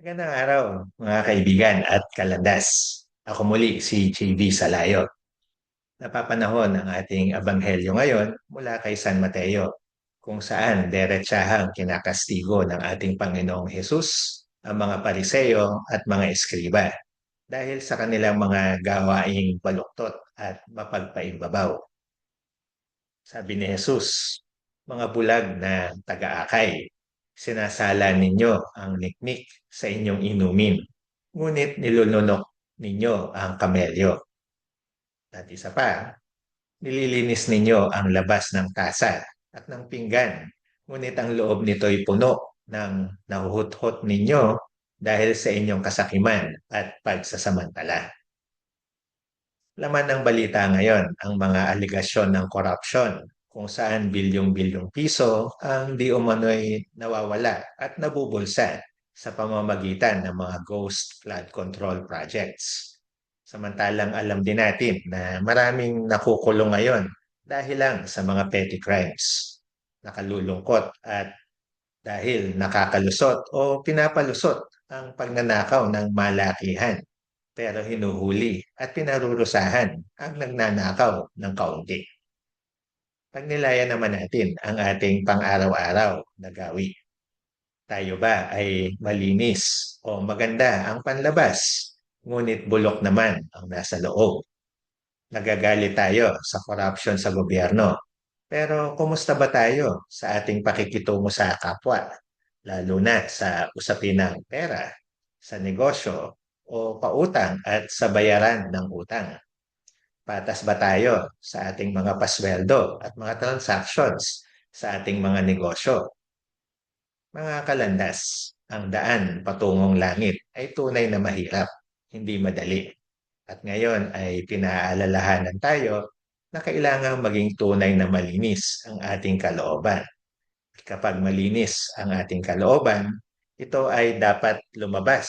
Magandang araw, mga kaibigan at kalandas. Ako muli si JV Salayo. Napapanahon ang ating ebanghelyo ngayon mula kay San Mateo, kung saan deretsahang kinakastigo ng ating Panginoong Hesus ang mga pariseyo at mga eskriba dahil sa kanilang mga gawaing baluktot at mapagpaimbabaw. Sabi ni Jesus, mga bulag na taga-akay, sinasala ninyo ang niknik sa inyong inumin, ngunit nilulunok ninyo ang kamelyo. At isa pa, nililinis ninyo ang labas ng tasa at ng pinggan, ngunit ang loob nito'y puno ng nahuhut-hut ninyo dahil sa inyong kasakiman at pagsasamantala. Laman ng balita ngayon ang mga aligasyon ng korupsyon kung saan bilyong-bilyong piso ang di umano'y nawawala at nabubulsa sa pamamagitan ng mga ghost flood control projects. Samantalang alam din natin na maraming nakukulong ngayon dahil lang sa mga petty crimes. Nakalulungkot at dahil nakakalusot o pinapalusot ang pagnanakaw ng malakihan pero hinuhuli at pinarurusahan ang nagnanakaw ng kaunti. Pagnilayan naman natin ang ating pang-araw-araw na gawi. Tayo ba ay malinis o maganda ang panlabas, ngunit bulok naman ang nasa loob? Nagagalit tayo sa corruption sa gobyerno, pero kumusta ba tayo sa ating pakikitungo sa kapwa, lalo na sa usapin ng pera, sa negosyo, o pautang at sa bayaran ng utang? Patas ba tayo sa ating mga pasweldo at mga transactions sa ating mga negosyo? Mga kalandas, ang daan patungong langit ay tunay na mahirap, hindi madali. At ngayon ay pinaalalahanan tayo na kailangan maging tunay na malinis ang ating kalooban. Kapag malinis ang ating kalooban, ito ay dapat lumabas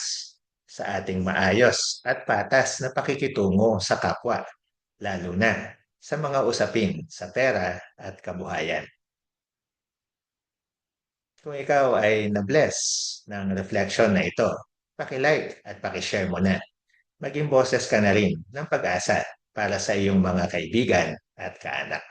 sa ating maayos at patas na pakikitungo sa kapwa, lalo na sa mga usapin sa pera at kabuhayan. Kung ikaw ay na-bless ng reflection na ito, pakilike at pakishare mo na. Maging boses ka na rin ng pag-asa para sa iyong mga kaibigan at kaanak.